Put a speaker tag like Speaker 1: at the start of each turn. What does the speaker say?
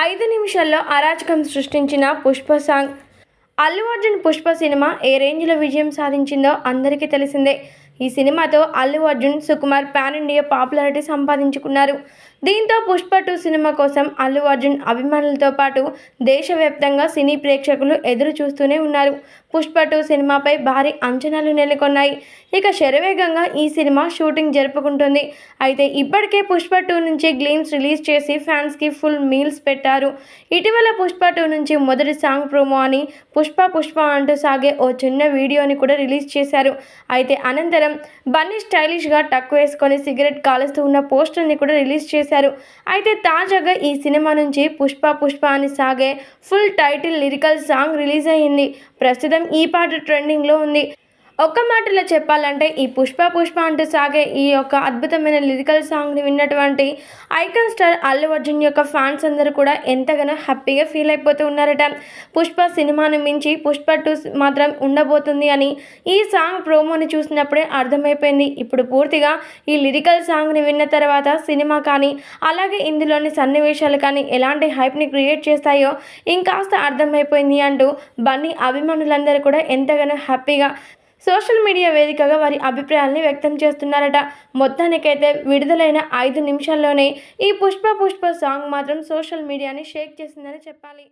Speaker 1: ఐదు నిమిషాల్లో అరాచకం సృష్టించిన పుష్ప సాంగ్. అల్లు అర్జున్ పుష్ప సినిమా ఏ రేంజ్లో విజయం సాధించిందో అందరికీ తెలిసిందే. ఈ సినిమాతో Allu Arjun Sukumar pan India popularity సంపాదించుకున్నారు. దీంతో పుష్ప టూ సినిమా కోసం అల్లు అర్జున్ అభిమానులతో పాటు దేశవ్యాప్తంగా సినీ ప్రేక్షకులు ఎదురు చూస్తూనే ఉన్నారు. పుష్ప టూ సినిమాపై భారీ అంచనాలు నెలకొన్నాయి. ఇక శరవేగంగా ఈ సినిమా షూటింగ్ జరుపుకుంటుంది. అయితే ఇప్పటికే పుష్ప టూ నుంచి గ్లీమ్స్ రిలీజ్ చేసి ఫ్యాన్స్కి ఫుల్ మీల్స్ పెట్టారు. ఇటీవల పుష్ప టూ నుంచి మొదటి సాంగ్ ప్రోమో అని పుష్ప పుష్ప అంటూ సాగే ఓ చిన్న వీడియోని కూడా రిలీజ్ చేశారు. అయితే అనంతరం బన్నీ స్టైలిష్గా టక్ వేసుకొని సిగరెట్ కాలుస్తూ ఉన్న పోస్టర్ని కూడా రిలీజ్ చేశారు. అయితే తాజాగా ఈ సినిమా నుంచి పుష్ప పుష్ప అని సాగే full title lyrical song release అయ్యింది. ప్రస్తుతం ఈ పాట ట్రెండింగ్లో ఉంది. ఒక్క మాటలో చెప్పాలంటే ఈ పుష్ప పుష్ప అంటూ సాగే ఈ యొక్క అద్భుతమైన లిరికల్ సాంగ్ని విన్నటువంటి ఐకాన్ స్టార్ అల్లు అర్జున్ యొక్క ఫ్యాన్స్ అందరూ కూడా ఎంతగానో హ్యాపీగా ఫీల్ అయిపోతూ ఉన్నారట. పుష్ప సినిమాను మించి పుష్ప టూ మాత్రం ఉండబోతుంది అని ఈ సాంగ్ ప్రోమోని చూసినప్పుడే అర్థమైపోయింది. ఇప్పుడు పూర్తిగా ఈ లిరికల్ సాంగ్ని విన్న తర్వాత సినిమా కానీ అలాగే ఇందులోని సన్నివేశాలు కానీ ఎలాంటి హైప్ని క్రియేట్ చేస్తాయో ఇంకాస్త అర్థమైపోయింది అంటూ బన్నీ అభిమానులందరూ కూడా ఎంతగానో హ్యాపీగా సోషల్ మీడియా వేదికగా వారి అభిప్రాయాల్ని వ్యక్తం చేస్తున్నారట. మొత్తానికైతే విడుదలైన ఐదు నిమిషాల్లోనే ఈ పుష్ప పుష్ప సాంగ్ మాత్రం సోషల్ మీడియాని షేక్ చేసిందని చెప్పాలి.